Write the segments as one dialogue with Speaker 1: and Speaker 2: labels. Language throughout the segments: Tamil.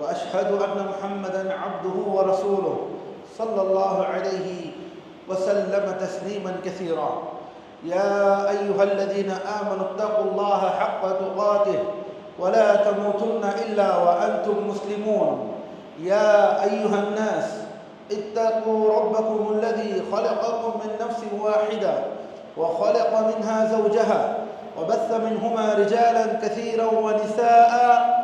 Speaker 1: وأشهد أن محمدا عبده ورسوله صلى الله عليه وسلم تسليما كثيرا. يا أيها الذين آمنوا اتقوا الله حق تقاته ولا تموتن إلا وأنتم مسلمون. يا أيها الناس اتقوا ربكم الذي خلقكم من نفس واحدة وخلق منها زوجها وبث منهما رجالا كثيرا ونساء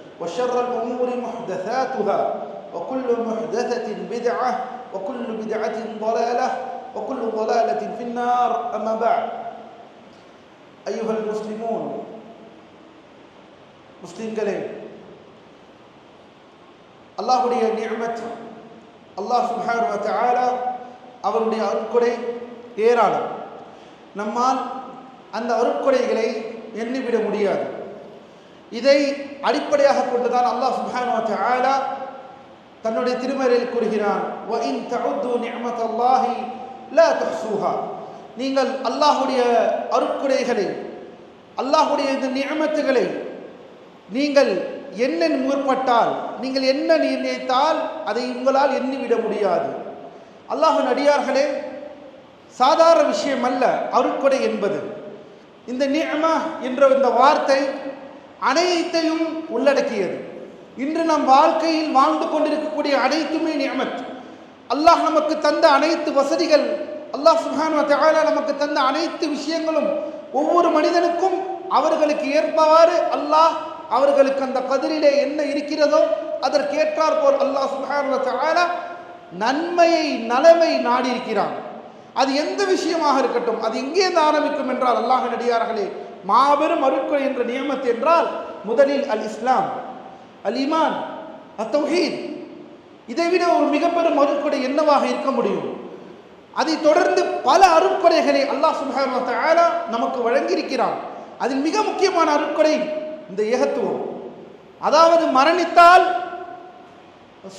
Speaker 1: وشر الأمور محدثاتها وكل محدثة بدعة وكل بدعة ضلالة وكل ضلالة في النار أما بعد أيها المسلمون முஸ்லிம்களே அல்லாஹுடைய நியமத் அல்லாஹ் சுஹான் தஆலா அவருடைய அருட்கொடை ஏராளம் நம்மால் அந்த அருட்கொடைகளை எண்ணிவிட முடியாது இதை அடிப்படையாக கொண்டுதான் அல்லாஹ் சுப்ஹானஹு வ தன்னுடைய திருமறையில் கூறுகிறான். நீங்கள் அல்லாஹுடைய அருட்கொடைகளை அல்லாஹுடைய இந்த நியமத்துகளை நீங்கள் என்ன முற்பட்டால் நீங்கள் என்ன நிர்ணயித்தால் அதை உங்களால் எண்ணிவிட முடியாது. அல்லாஹின் அடியார்களே சாதாரண விஷயம் அல்ல அருட்கொடை என்பது. இந்த நியமா என்ற இந்த வார்த்தை அனைத்தையும் உள்ளடக்கியது. இன்று நம் வாழ்க்கையில் வாழ்ந்து கொண்டிருக்கக்கூடிய அனைத்துமே நியமத். அல்லாஹ் நமக்கு தந்த அனைத்து வசதிகள் அல்லாஹ் சுஹான் நமக்கு தந்த அனைத்து விஷயங்களும் ஒவ்வொரு மனிதனுக்கும் அவர்களுக்கு ஏற்பவாறு அல்லாஹ் அவர்களுக்கு அந்த கதிரிலே என்ன இருக்கிறதோ அதற்கேற்றார் போல் அல்லாஹ் சுஹான் நன்மையை நலமை நாடியிருக்கிறான். அது எந்த விஷயமாக இருக்கட்டும் அது எங்கே ஆரம்பிக்கும் என்றால் அல்லாஹ் நடிகார்களே மாபெரும் அருட்கொடை என்ற நியமத்து என்றால் முதலில் அல் இஸ்லாம் அல் ஈமான் அத்தௌஹீத் இதைவிட ஒரு மிகப்பெரும் பெரும் அருட்கொடை என்னவாக இருக்க முடியும்? அதை தொடர்ந்து பல அருட்கொடைகளை அல்லாஹ் சுபான நமக்கு வழங்கியிருக்கிறான். அதில் மிக முக்கியமான அருட்கொடை இந்த ஏகத்துவம். அதாவது மரணித்தால்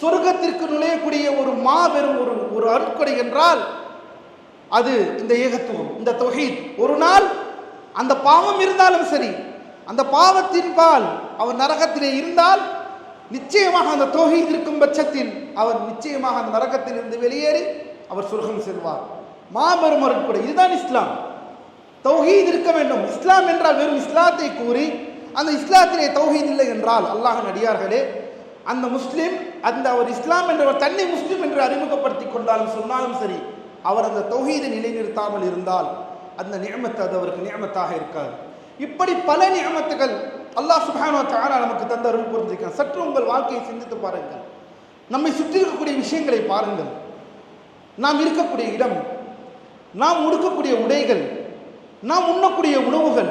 Speaker 1: சொர்க்கத்திற்கு நுழையக்கூடிய ஒரு மாபெரும் ஒரு ஒரு அருட்கொடை என்றால் அது இந்த ஏகத்துவம் இந்த தொகீத் ஒரு நாள் அந்த பாவம் இருந்தாலும் சரி அந்த பாவத்தின் பால் அவர் நரகத்திலே இருந்தால் நிச்சயமாக அந்த தொகை இருக்கும் பட்சத்தில் அவர் நிச்சயமாக அந்த நரகத்தில் இருந்து வெளியேறி அவர் சுருகம் செல்வார். மாபெரும் கூட இதுதான் இஸ்லாம். தௌஹீத் இருக்க வேண்டும். இஸ்லாம் என்றால் வெறும் இஸ்லாத்தை கூறி அந்த இஸ்லாத்திலே தௌஹீத் இல்லை என்றால் அல்லாஹ் நடிகார்களே அந்த முஸ்லீம் அந்த அவர் இஸ்லாம் என்றவர் தன்னை முஸ்லீம் என்று அறிமுகப்படுத்தி கொண்டாலும் சொன்னாலும் சரி அவர் அந்த தௌஹீதை நிலைநிறுத்தாமல் இருந்தால் அந்த நியமத்து அது அவருக்கு நியமத்தாக இருக்காது. இப்படி பல நியமத்துகள் அல்லாஹ் சுபானோ தானா நமக்கு தந்த அருள் புரிஞ்சிருக்கான் சற்று உங்கள் வாழ்க்கையை சிந்தித்து பாருங்கள். நம்மை சுற்றி இருக்கக்கூடிய விஷயங்களை பாருங்கள். நாம் இருக்கக்கூடிய இடம் நாம் உடுக்கக்கூடிய உடைகள் நாம் உண்ணக்கூடிய உணவுகள்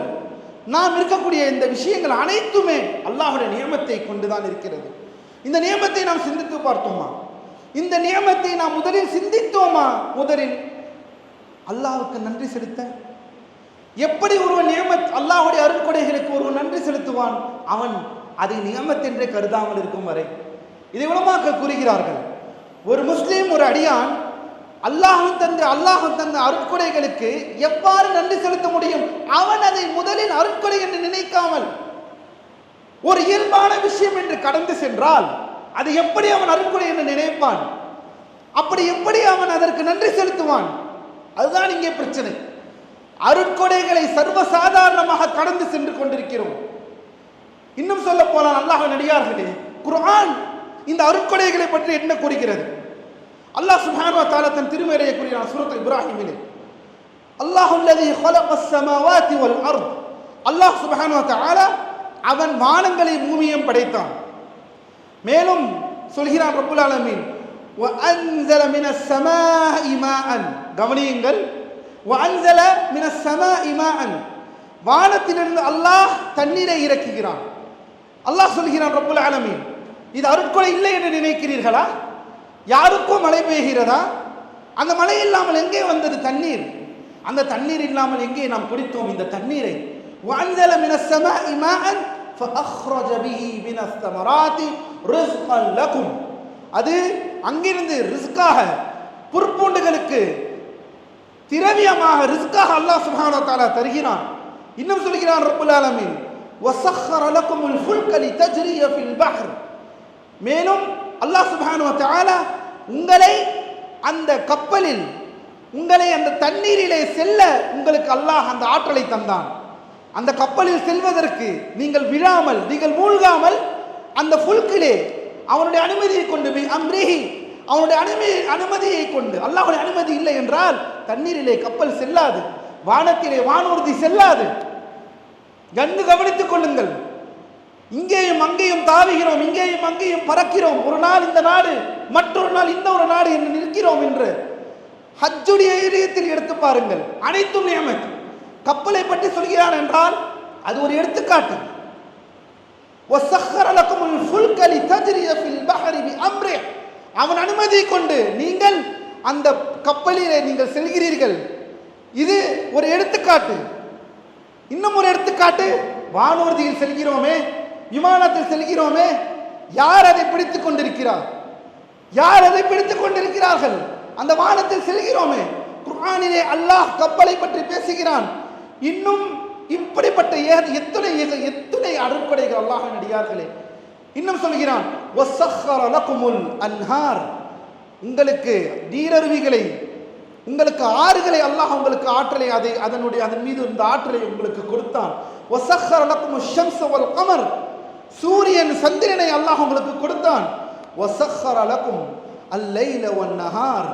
Speaker 1: நாம் இருக்கக்கூடிய இந்த விஷயங்கள் அனைத்துமே அல்லாஹுடைய நியமத்தை கொண்டுதான் இருக்கிறது. இந்த நியமத்தை நாம் சிந்தித்து பார்த்தோமா? இந்த நியமத்தை நாம் முதலில் சிந்தித்தோமா? முதலில் அல்லாஹுக்கு நன்றி செலுத்த. எப்படி ஒருவன் நியமத் அல்லாஹுடைய அருண்கொடைகளுக்கு ஒருவன் நன்றி செலுத்துவான்? அவன் அதை நியமத்தென்றே கருதாமல் இருக்கும் வரை. இதை உலமாக்க கூறுகிறார்கள். ஒரு முஸ்லீம் ஒரு அடியான் அல்லாஹும் தந்த அல்லாஹும் தந்த அருட்கொடைகளுக்கு எவ்வாறு நன்றி செலுத்த முடியும்? அவன் அதை முதலில் அருட்கொடை என்று நினைக்காமல் ஒரு இயல்பான விஷயம் என்று கடந்து சென்றால் அது எப்படி அவன் அருட்கொடை என்று நினைப்பான்? அப்படி எப்படி அவன் அதற்கு நன்றி செலுத்துவான்? அதுதான் இங்கே பிரச்சனை அருட்கொடைகளை சர்வசாதாரணமாக கடந்து சென்று கொண்டிருக்கிறோம் இன்னும் சொல்ல போனால் அல்லாஹ் நடிகார்களே குர்ஆன் இந்த அருட்கொடைகளை பற்றி என்ன கூறுகிறது அல்லாஹ் சுப்ஹானஹு வ தஆலா தன் திருமறையை கூறினான் சூரத் இப்ராஹிமிலே அல்லாஹ் அல்லதி خلق السماوات والارض அல்லாஹ் சுப்ஹானஹு வ தஆலா அவன் வானங்களை பூமியையும் படைத்தான் மேலும் சொல்கிறான் ரப்புல் ஆலமீன் وأنزل من السماء ماء கவனியுங்கள். வான்சல மின சம இமான் வானத்திலிருந்து அல்லாஹ் தண்ணீரை இறக்குகிறான். அல்லாஹ் சொல்கிறான் ரப்புல் ஆலமீன் இது அருட்கொலை இல்லை என்று நினைக்கிறீர்களா? யாருக்கும் மழை பெய்கிறதா? அந்த மழை இல்லாமல் எங்கே வந்தது தண்ணீர்? அந்த தண்ணீர் இல்லாமல் எங்கே நாம் குடித்தோம் இந்த தண்ணீரை? வான்சல மின சம இமான் அது அங்கிருந்து ரிஸ்காக புற்பூண்டுகளுக்கு திரவியமாக ரிஸ்காக அல்லாஹ் சுப்ஹானஹு வ தஆலா தருகிறான் இன்னும் சொல்கிறான் ரப்புல் ஆலமீன் وسخر لكم الفلك لتجري في البحر மேலும் அல்லாஹ் சுப்ஹானஹு வ தஆலா உங்களை அந்த கப்பலில் உங்களை அந்த தண்ணீரிலே செல்ல உங்களுக்கு அல்லாஹ் அந்த ஆற்றலை தந்தான் அந்த கப்பலில் செல்வதற்கு நீங்கள் விழாமல் நீங்கள் மூழ்காமல் அந்த ஃபுல்கிலே அவனுடைய அனுமதியை கொண்டு பி- அம்ரிஹி அவனுடைய அனுமதி அனுமதியை கொண்டு அல்லாஹ்வுடைய அனுமதி இல்லை என்றால் தண்ணீரிலே கப்பல் செல்லாது வானத்திலே வானூர்தி செல்லாது கண்டு கவனித்துக் கொள்ளுங்கள் இங்கேயும் அங்கேயும் தாவுகிறோம் இங்கேயும் அங்கேயும் பறக்கிறோம் ஒரு நாள் இந்த நாடு மற்றொரு நாள் இந்த ஒரு நாடு என்று நிற்கிறோம் என்று ஹஜ்ஜுடைய இதயத்தில் எடுத்து பாருங்கள் அனைத்தும் நியமத் கப்பலை பற்றி சொல்கிறான் என்றால் அது ஒரு எடுத்துக்காட்டு وَسَخَّرَ لَكُمُ الْفُلْكَ لِتَجْرِيَ فِي الْبَحْرِ بِأَمْرِهِ அவன் அனுமதி கொண்டு நீங்கள் அந்த கப்பலிலே நீங்கள் செல்கிறீர்கள். இது ஒரு எடுத்துக்காட்டு. இன்னும் ஒரு எடுத்துக்காட்டு. வானூர்தியில் செல்கிறோமே விமானத்தில் செல்கிறோமே யார் அதை பிடித்துக் கொண்டிருக்கிறார்? யார் அதை பிடித்துக் கொண்டிருக்கிறார்கள்? அந்த வானத்தில் செல்கிறோமே. குர்ஆனிலே அல்லாஹ் கப்பலை பற்றி பேசுகிறான். இன்னும் இப்படிப்பட்ட எத்தனை எத்தனை அருட்கொடைகள் அல்லாஹ் நடிகார்களே இன்னும் சொல்கிறான் அன்ஹார். உங்களுக்கு நீரருவிகளை உங்களுக்கு ஆறுகளை அல்லாஹ் உங்களுக்கு ஆற்றலை அதை அதனுடைய அதன் மீது இருந்த ஆற்றலை உங்களுக்கு கொடுத்தான். ஒசஹர் அலக்கும் ஷம்ஸ் வல் சூரியன் சந்திரனை அல்லாஹ் உங்களுக்கு கொடுத்தான். ஒசஹர் அலக்கும் அல்லைல ஒன் நஹார்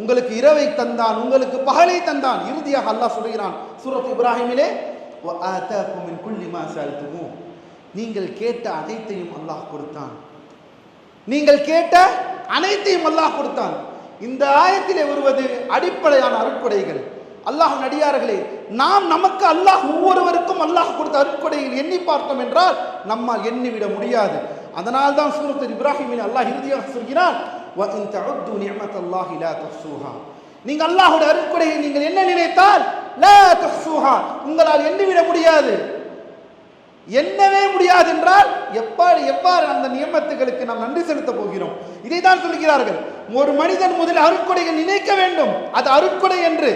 Speaker 1: உங்களுக்கு இரவை தந்தான் உங்களுக்கு பகலை தந்தான். இறுதியாக அல்லாஹ் சொல்கிறான் சூரத் இப்ராஹிமிலே ஆத்தாக்கும் குள்ளிமா சால்த்துமோ நீங்கள் கேட்ட அனைத்தையும் அல்லாஹ் கொடுத்தான். நீங்கள் கேட்ட அனைத்தையும் அல்லாஹ் கொடுத்தான். இந்த ஆயத்திலே வருவது அடிப்படையான அருட்கொடைகள். அல்லாஹ் நடிகார்களே நாம் நமக்கு அல்லாஹ் ஒவ்வொருவருக்கும் அல்லாஹ் கொடுத்த அருட்கொடையில் எண்ணி பார்த்தோம் என்றால் நம்மால் எண்ணிவிட முடியாது. அதனால் தான் சூரத்தில் இப்ராஹிமின் அல்லாஹ் இறுதியாக சொல்கிறான் நீங்கள் அல்லாஹுடைய அருட்கொடையை நீங்கள் என்ன நினைத்தால் உங்களால் எண்ணிவிட முடியாது. எண்ணவே முடியாது என்றால் எப்பாடு எவ்வாறு அந்த நியமத்துகளுக்கு நாம் நன்றி செலுத்த போகிறோம்? இதை தான் சொல்கிறார்கள். ஒரு மனிதன் முதலில் அருட்கொடைகள் நினைக்க வேண்டும். அது அருட்கொடை என்று.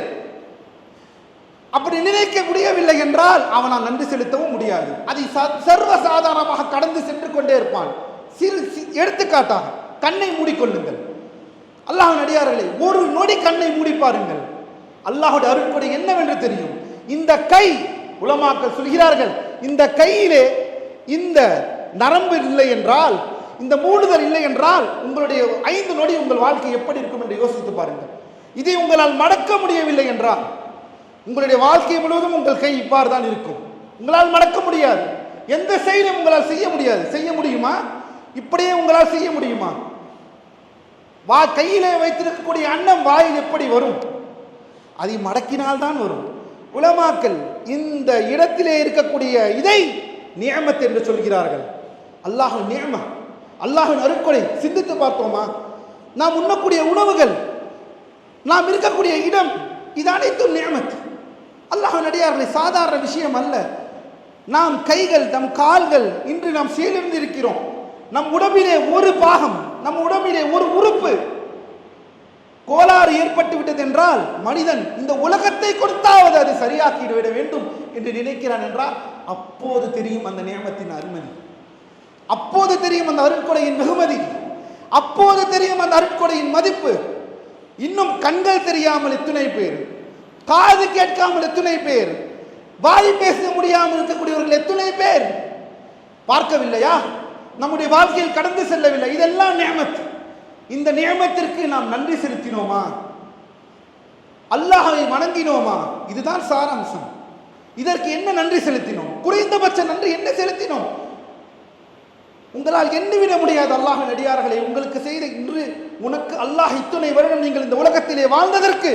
Speaker 1: அப்படி நினைக்க முடியவில்லை என்றால் அவனால் நன்றி செலுத்தவும் முடியாது. அதை சர்வ சாதாரணமாக கடந்து சென்று கொண்டே இருப்பான். சிறு எடுத்துக்காட்டாக கண்ணை மூடிக்கொள்ளுங்கள். அல்லாஹ் நடிகார்களே ஒரு நொடி கண்ணை மூடி பாருங்கள். அல்லாஹுடைய அருட்கொடை என்னவென்று தெரியும்? இந்த கை உலமாக்கள் சொல்கிறார்கள் இந்த கையிலே இந்த நரம்பு இல்லை என்றால் இந்த மூடுதல் இல்லை என்றால் உங்களுடைய ஐந்து நொடி உங்கள் வாழ்க்கை எப்படி இருக்கும் என்று யோசித்து பாருங்கள். இதை உங்களால் மடக்க முடியவில்லை என்றால் உங்களுடைய வாழ்க்கை முழுவதும் உங்கள் கை இவ்வாறு தான் இருக்கும். உங்களால் மடக்க முடியாது. எந்த செயலும் உங்களால் செய்ய முடியாது. செய்ய முடியுமா? இப்படியே உங்களால் செய்ய முடியுமா? வா கையிலே வைத்திருக்கக்கூடிய அன்னம் வாயில் எப்படி வரும்? அதை மடக்கினால் தான் வரும். உலமாக்கள் இந்த இடத்திலே இருக்கக்கூடிய இதை நியமத் என்று சொல்கிறார்கள். அல்லாஹ் நியம அல்லாஹின் அருட்கொடை சிந்தித்து பார்த்தோமா? நாம் உண்ணக்கூடிய உணவுகள் நாம் இருக்கக்கூடிய இடம் இது அனைத்தும் நியமத். அல்லாஹின் அடியார்களை சாதாரண விஷயம் அல்ல. நாம் கைகள் நம் கால்கள் இன்று நாம் சீலிருந்து இருக்கிறோம் நம் உடம்பிலே ஒரு பாகம் நம் உடம்பிலே ஒரு உறுப்பு கோளாறு ஏற்பட்டு விட்டது என்றால் மனிதன் இந்த உலகத்தை கொடுத்தாவது அது சரியாக்கிட்டு விட வேண்டும் என்று நினைக்கிறான் என்றால் அப்போது தெரியும் அந்த நியமத்தின் அருமதி அப்போது தெரியும் அந்த அருட்கொடையின் வெகுமதி. அப்போது தெரியும் அந்த அருட்கொடையின் மதிப்பு. இன்னும் கண்கள் தெரியாமல் இத்துணை பேர்? காது கேட்காமல் எத்துணை பேர்? வாய் பேச முடியாமல் இருக்கக்கூடியவர்கள் எத்துணை பேர்? பார்க்கவில்லையா? நம்முடைய வாழ்க்கையில் கடந்து செல்லவில்லை. இதெல்லாம் நேமத்து இந்த நியமத்திற்கு நாம் நன்றி செலுத்தினோமா? அல்லாஹை வணங்கினோமா? இதுதான் சாராம்சம். இதற்கு என்ன நன்றி செலுத்தினோம்? குறைந்தபட்ச நன்றி என்ன செலுத்தினோம்? உங்களால் எண்ணிவிட முடியாது அல்லாஹ் நடிகார்களே உங்களுக்கு செய்த இன்று உனக்கு அல்லாஹ் இத்துணை வருடம் நீங்கள் இந்த உலகத்திலே வாழ்ந்ததற்கு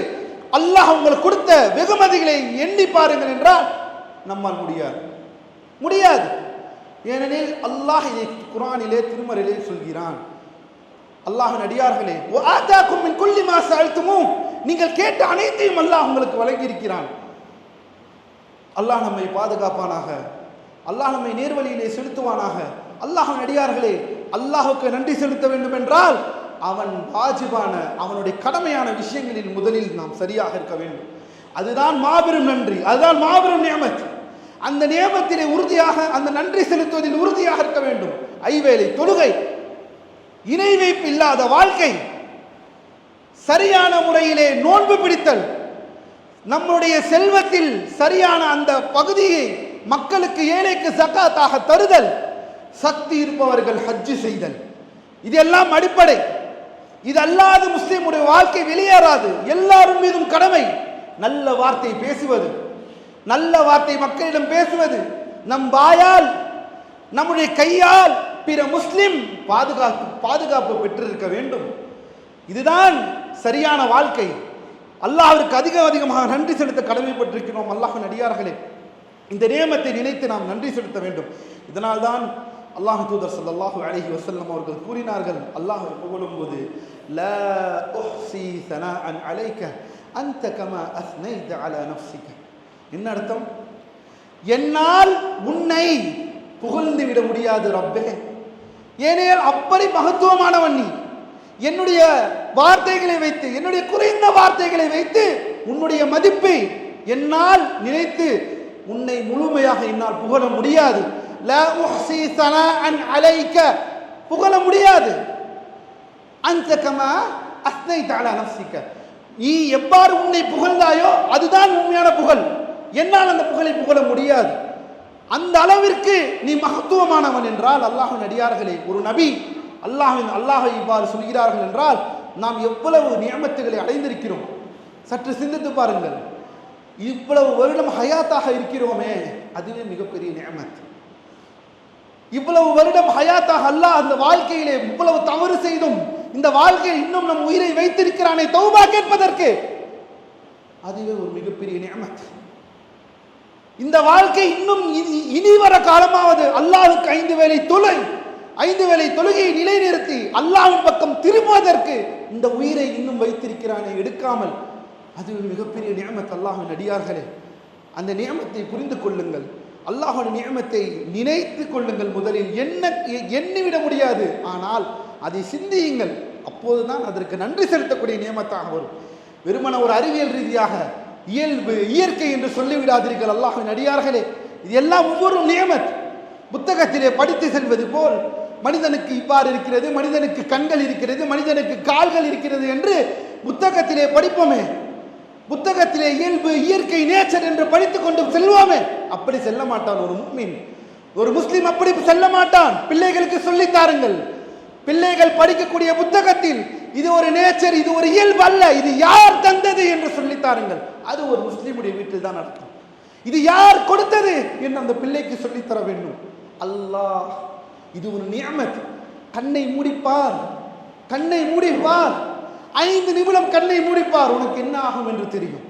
Speaker 1: அல்லாஹ் உங்களுக்கு கொடுத்த வெகுமதிகளை எண்ணி பாருங்கள் என்றால் நம்மால் முடியாது. முடியாது. ஏனெனில் அல்லாஹ் இதை குரானிலே திருமறையிலே சொல்கிறான். அல்லாஹ் நடிகார்களே ஆதாக்கும் மின் கொல்லி மாச அழுத்தமும் நீங்கள் கேட்ட அனைத்தையும் அல்லாஹ் உங்களுக்கு வழங்கி இருக்கிறான் அல்லாஹ் நம்மை பாதுகாப்பானாக அல்லாஹ் நம்மை நேர்வழியிலே செலுத்துவானாக. அல்லாஹ் நடிகார்களே அல்லாஹுக்கு நன்றி செலுத்த வேண்டும் என்றால் அவன் வாஜிபான அவனுடைய கடமையான விஷயங்களில் முதலில் நாம் சரியாக இருக்க வேண்டும். அதுதான் மாபெரும் நன்றி அதுதான் மாபெரும் நியமத். அந்த நியமத்திலே உறுதியாக அந்த நன்றி செலுத்துவதில் உறுதியாக இருக்க வேண்டும். ஐவேளை தொழுகை இணை வைப்பு இல்லாத வாழ்க்கை சரியான முறையிலே நோன்பு பிடித்தல் நம்முடைய செல்வத்தில் சரியான அந்த பகுதியை மக்களுக்கு ஏழைக்கு சக்காத்தாக தருதல் சக்தி இருப்பவர்கள் ஹஜ்ஜு செய்தல். இதெல்லாம் அடிப்படை. இது அல்லாது வாழ்க்கை வெளியேறாது. எல்லாரும் மீதும் கடமை. நல்ல வார்த்தை பேசுவது. நல்ல வார்த்தை மக்களிடம் பேசுவது. நம் வாயால் நம்முடைய கையால் பிற முஸ்லிம் பாதுகாப்பு பாதுகாப்பு பெற்றிருக்க வேண்டும். இதுதான் சரியான வாழ்க்கை. அல்லாஹிற்கு அதிகம் அதிகமாக நன்றி செலுத்த கடமைப்பட்டிருக்கிறோம் அல்லாஹ் நடிகார்களே இந்த நியமத்தை நினைத்து நாம் நன்றி செலுத்த வேண்டும். இதனால்தான் அல்லாஹ் தூதர் சல்லாஹூ அலஹி வசல்லம் அவர்கள் கூறினார்கள் அல்லாஹ் புகழும்போது லா உஹ்சி ஸனாஅன் அலைக அன்த கமா அஸ்னைத அலா நஃப்ஸிக என்ன அர்த்தம்? என்னால் உன்னை புகழ்ந்து விட முடியாது ரப்பே. ஏனையால் அப்படி மகத்துவமானவன் நீ. என்னுடைய வார்த்தைகளை வைத்து என்னுடைய குறைந்த வார்த்தைகளை வைத்து உன்னுடைய மதிப்பை என்னால் நினைத்து உன்னை முழுமையாக என்னால் புகழ முடியாது. லா புகழ முடியாது. அந்த கமா அஸ்னைத நீ எவ்வாறு உன்னை புகழ்ந்தாயோ அதுதான் உண்மையான புகழ். என்னால் அந்த புகழை புகழ முடியாது. அந்த அளவிற்கு நீ மகத்துவமானவன் என்றால் அல்லாஹின் அடியார்களே ஒரு நபி அல்லாஹின் அல்லாஹை இவ்வாறு சொல்கிறார்கள் என்றால் நாம் எவ்வளவு நியமத்துகளை அடைந்திருக்கிறோம். சற்று சிந்தித்து பாருங்கள். இவ்வளவு வருடம் ஹயாத்தாக இருக்கிறோமே அதுவே மிகப்பெரிய நியமத். இவ்வளவு வருடம் ஹயாத்தாக அல்லாஹ் அந்த வாழ்க்கையிலே இவ்வளவு தவறு செய்தும் இந்த வாழ்க்கையில் இன்னும் நம் உயிரை வைத்திருக்கிறானே தௌபா கேட்பதற்கு அதுவே ஒரு மிகப்பெரிய நியமத்து இந்த வாழ்க்கை இன்னும் இனி- இனி வர காலமாவது அல்லாஹுக்கு ஐந்து வேலை தொலை ஐந்து வேலை தொழுகையை நிலைநிறுத்தி அல்லாவின் பக்கம் திரும்புவதற்கு இந்த உயிரை இன்னும் வைத்திருக்கிறானே எடுக்காமல். அது மிகப்பெரிய நியமத் அல்லாஹின் அடியார்களே. அந்த நியமத்தை புரிந்து கொள்ளுங்கள். அல்லாஹோட நியமத்தை நினைத்து கொள்ளுங்கள் முதலில். என்ன எண்ணிவிட முடியாது. ஆனால் அதை சிந்தியுங்கள். அப்போதுதான் அதற்கு நன்றி செலுத்தக்கூடிய நியமத்தாக வரும். வெறுமன ஒரு அறிவியல் ரீதியாக இயல்பு இயற்கை என்று சொல்லிவிடாதீர்கள் அல்லாஹின் அடியார்களே. இது எல்லாம் ஒவ்வொரு நியமத். புத்தகத்திலே படித்து செல்வது போல் மனிதனுக்கு இவ்வாறு இருக்கிறது மனிதனுக்கு கண்கள் இருக்கிறது மனிதனுக்கு கால்கள் இருக்கிறது என்று புத்தகத்திலே படிப்போமே. புத்தகத்திலே இயல்பு இயற்கை நேச்சர் என்று படித்துக் கொண்டு செல்வோமே. அப்படி செல்ல மாட்டான் ஒரு முஸ்லிம் ஒரு முஸ்லீம் அப்படி செல்ல மாட்டான். பிள்ளைகளுக்கு சொல்லித்தாருங்கள் பிள்ளைகள் படிக்கக்கூடிய புத்தகத்தில் இது ஒரு நேச்சர் இது ஒரு இயல்பு அல்ல. இது யார் தந்தது என்று சொல்லித்தாருங்கள் அது ஒரு முஸ்லீமுடைய வீட்டில் தான் நடக்கும். இது யார் கொடுத்தது என்று அந்த பிள்ளைக்கு சொல்லித் தர வேண்டும். அல்லாஹ் இது ஒரு நியமத். கண்ணை மூடிப்பார். கண்ணை மூடிப்பார். ஐந்து நிமிடம் கண்ணை மூடிப்பார். உனக்கு என்ன ஆகும் என்று தெரியும்.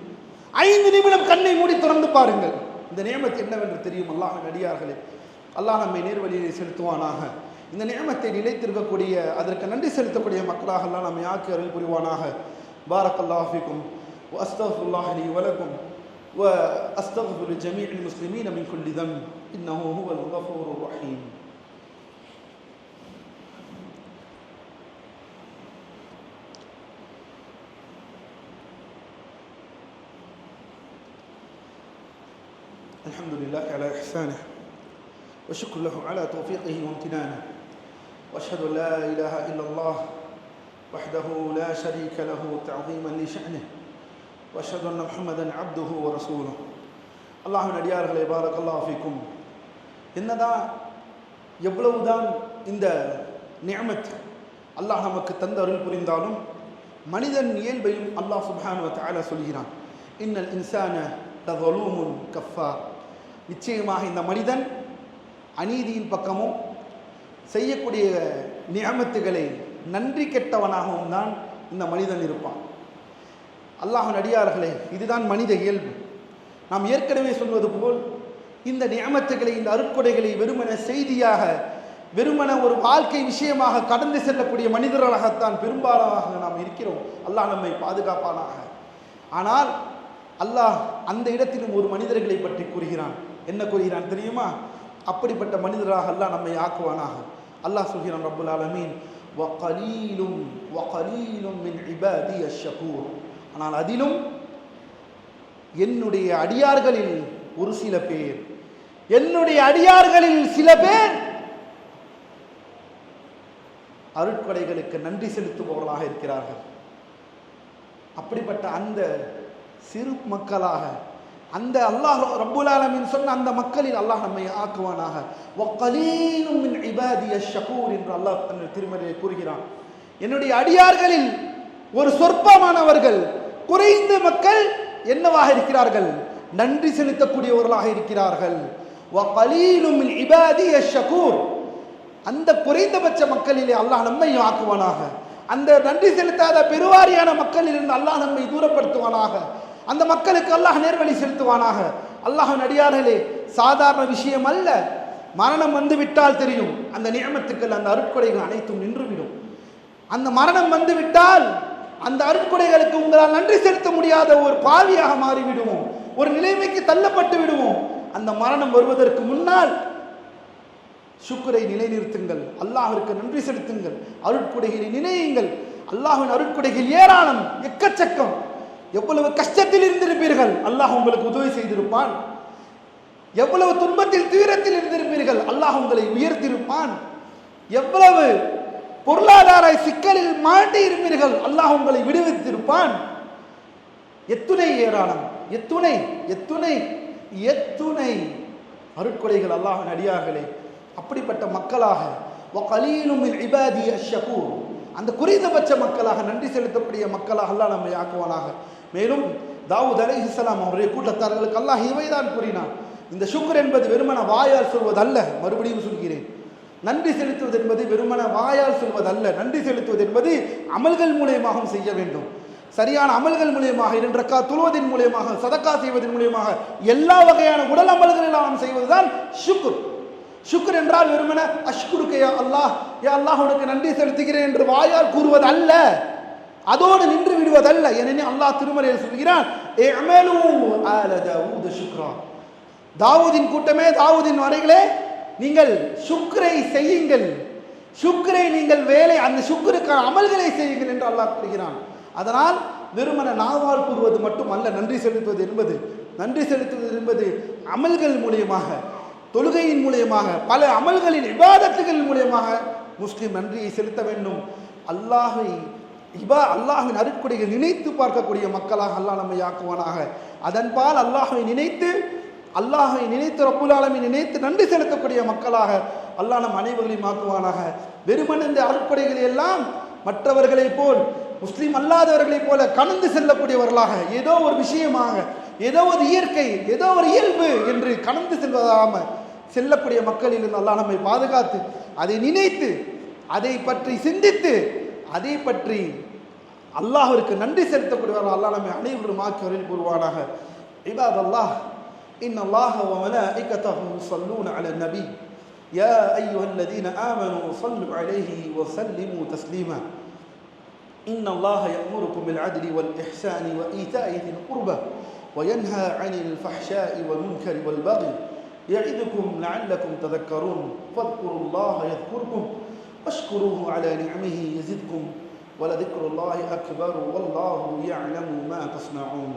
Speaker 1: ஐந்து நிமிடம் கண்ணை மூடி திறந்து பாருங்கள். இந்த நியமத்து என்னவென்று தெரியும் அல்லாஹ் நடிகார்களே அல்லாஹ் நம்மை நேர்வழியை செலுத்துவானாக. இந்த நியமத்தை நிலைத்திருக்கக்கூடிய அதற்கு நன்றி செலுத்தக்கூடிய மக்களாக எல்லாம் நம்மை ஆக்கி அருள் புரிவானாக. பாரக் அல்லாஹிக்கும் وأستغفر الله لي ولكم وأستغفر لجميع المسلمين من كل ذنب. إنه هو الغفور الرحيم. الحمد لله على إحسانه وشكر له على توفيقه وامتنانه. وأشهد أن لا إله إلا الله وحده لا شريك له تعظيما لشأنه. வஷது முஹம்மதன் அப்துஹு ரசூலும் அல்லாஹின் அடியார்களை பாரகல்லாஃபிக்கும் என்னதான் எவ்வளவுதான் இந்த நியமத் அல்லாஹ் நமக்கு தந்த அருள் புரிந்தாலும் மனிதன் இயல்பையும் அல்லாஹ் சுபானுவ சொல்கிறான். இன்னல் இன்சான தலூமுன் கஃபா நிச்சயமாக இந்த மனிதன் அநீதியின் பக்கமும் செய்யக்கூடிய நியமத்துகளை நன்றி கெட்டவனாகவும் தான் இந்த மனிதன் இருப்பான். அல்லாஹ் அடியார்களே இதுதான் மனித இயல்பு. நாம் ஏற்கனவே சொல்வது போல் இந்த நியமத்துகளை இந்த அருட்கொடைகளை வெறுமன செய்தியாக வெறுமன ஒரு வாழ்க்கை விஷயமாக கடந்து செல்லக்கூடிய மனிதர்களாகத்தான் பெரும்பாலாக நாம் இருக்கிறோம். அல்லாஹ் நம்மை பாதுகாப்பானாக. ஆனால் அல்லாஹ் அந்த இடத்திலும் ஒரு மனிதர்களை பற்றி கூறுகிறான். என்ன கூறுகிறான் தெரியுமா? அப்படிப்பட்ட மனிதராக அல்லாஹ் நம்மை ஆக்குவானாக. அல்லாஹ் சொல்கிறான் ரபுல் ஆலமீன் وقليل وقليل من عبادي الشكور ஆனால் அதிலும் என்னுடைய அடியார்களில் ஒரு சில பேர். என்னுடைய அடியார்களில் சில பேர் அருட்கொடைகளுக்கு நன்றி செலுத்துபவர்களாக இருக்கிறார்கள். அப்படிப்பட்ட அந்த சிறு மக்களாக அந்த அல்லாஹ் ரப்புல் ஆலமின் சொன்ன அந்த மக்களில் அல்லாஹ் நம்மை ஆக்குவானாக. ஷகூர் என்று அல்லாஹ் தன் திருமறையை கூறுகிறான். என்னுடைய அடியார்களில் ஒரு சொற்பமானவர்கள் குறைந்த மக்கள் என்னவாக இருக்கிறார்கள்? நன்றி செலுத்தக்கூடியவர்களாக இருக்கிறார்கள். அந்த குறைந்தபட்ச மக்களிலே அல்லாஹ் நம்மை ஆக்குவானாக. அந்த நன்றி செலுத்தாத பெருவாரியான மக்களிலிருந்து அல்லாஹ் நம்மை தூரப்படுத்துவானாக. அந்த மக்களுக்கு அல்லாஹ் நேர்வழி செலுத்துவானாக. அல்லாஹ் நடிகார்களே சாதாரண விஷயம் அல்ல. மரணம் வந்து விட்டால் தெரியும். அந்த நியமத்துக்கள் அந்த அருட்கொடைகள் அனைத்தும் நின்றுவிடும். அந்த மரணம் வந்து விட்டால் அந்த அருட்கொடைகளுக்கு உங்களால் நன்றி செலுத்த முடியாத ஒரு பாவியாக மாறிவிடுவோம். ஒரு நிலைமைக்கு தள்ளப்பட்டு விடுவோம். அந்த மரணம் வருவதற்கு முன்னால் சுக்குரை நிலைநிறுத்துங்கள். அல்லாஹிற்கு நன்றி செலுத்துங்கள். அருட்கொடைகளை நினையுங்கள். அல்லாஹின் அருட்கொடைகள் ஏராளம் எக்கச்சக்கம். எவ்வளவு கஷ்டத்தில் இருந்திருப்பீர்கள்? அல்லாஹ் உங்களுக்கு உதவி செய்திருப்பான். எவ்வளவு துன்பத்தில் தீரத்தில் இருந்திருப்பீர்கள்? அல்லாஹ் உங்களை உயர்த்திருப்பான் எவ்வளவு பொருளாதார சிக்கலில் மாட்டி இருப்பீர்கள். அல்லாஹ் உங்களை விடுவித்திருப்பான். எத்துணை ஏராளம். எத்துணை எத்துணை எத்துணை அருட்கொடைகள் அல்லாஹ் அடியார்களே. அப்படிப்பட்ட மக்களாக வகலீலும் மின் இபாதிய அந்த குறைந்தபட்ச மக்களாக நன்றி செலுத்தக்கூடிய மக்களாக அல்லாஹ் நம்மை ஆக்குவானாக. மேலும் தாவூத் அலைஹிஸ்ஸலாம் அவருடைய கூட்டத்தார்களுக்கு அல்லாஹ் இவைதான் கூறினான். இந்த சுக்கர் என்பது வெறுமன வாயால் சொல்வதல்ல. மறுபடியும் சொல்கிறேன். நன்றி செலுத்துவது என்பது வெறுமன வாயால் சொல்வதல்ல. நன்றி செலுத்துவது என்பது அமல்கள் மூலியமாகவும் செய்ய வேண்டும். சரியான அமல்கள் மூலியமாக இரண்டக்கா துழுவதின் மூலியமாக சதக்கா செய்வதன் மூலியமாக எல்லா வகையான உடல் அமல்களில் எல்லாம் செய்வதுதான் சுக்குர் சுக்குர் என்றால் வெறுமன அஷ்குருக்கையா அல்லாஹ் ஏ அல்லாஹ் உனக்கு நன்றி செலுத்துகிறேன் என்று வாயால் கூறுவது அல்ல அதோடு நின்று விடுவதல்ல. ஏனெனில் அல்லாஹ் திருமலையில் சொல்கிறான் ஷுக்ரா." தாவூதின் கூட்டமே தாவூதின் வரைகளே நீங்கள் சுக்ரை செய்யுங்கள். சுக்ரை நீங்கள் வேலை அந்த சுக்கருக்கான அமல்களை செய்யுங்கள் என்று அல்லாஹ் கூறுகிறான். அதனால் வெறுமன நாவால் கூறுவது மட்டும் அல்ல நன்றி செலுத்துவது என்பது. நன்றி செலுத்துவது என்பது அமல்கள் மூலியமாக தொழுகையின் மூலியமாக பல அமல்களின் விவாதத்துகள் மூலியமாக முஸ்லீம் நன்றியை செலுத்த வேண்டும். அல்லாஹை இபா அல்லாஹின் அருட்கொடைகள் நினைத்து பார்க்கக்கூடிய மக்களாக அல்லாஹ் நம்மை ஆக்குவானாக. அதன்பால் அல்லாஹை நினைத்து அல்லாஹை நினைத்து ரப்புல் ஆலமீன் நினைத்து நன்றி செலுத்தக்கூடிய மக்களாக அல்லாஹ் நம் அனைவர்களையும் ஆக்குவானாக. வெறுமன் இந்த அருட்படைகளை எல்லாம் மற்றவர்களைப் போல் முஸ்லீம் அல்லாதவர்களைப் போல கடந்து செல்லக்கூடியவர்களாக ஏதோ ஒரு விஷயமாக ஏதோ ஒரு இயற்கை ஏதோ ஒரு இயல்பு என்று கடந்து செல்வதாம செல்லக்கூடிய மக்களில் இருந்து அல்லாஹ் நம்மை பாதுகாத்து அதை நினைத்து அதை பற்றி சிந்தித்து அதை பற்றி அல்லாஹ்விற்கு நன்றி செலுத்தக்கூடியவர்கள் அல்லாஹ் நம்மை அனைவரும் ஆக்கி கூறுவானாக இபாத் அல்லாஹ் إن الله وملائكته يصلون على النبي. يا أيها الذين آمنوا صلوا عليه وسلموا تسليما. إن الله يأمركم بالعدل والإحسان وإيتاء ذي القربى وينهى عن الفحشاء والمنكر والبغي. يعظكم لعلكم تذكرون. فاذكروا الله يذكركم واشكروه على نعمه يزدكم. ولذكر الله أكبر والله يعلم ما تصنعون.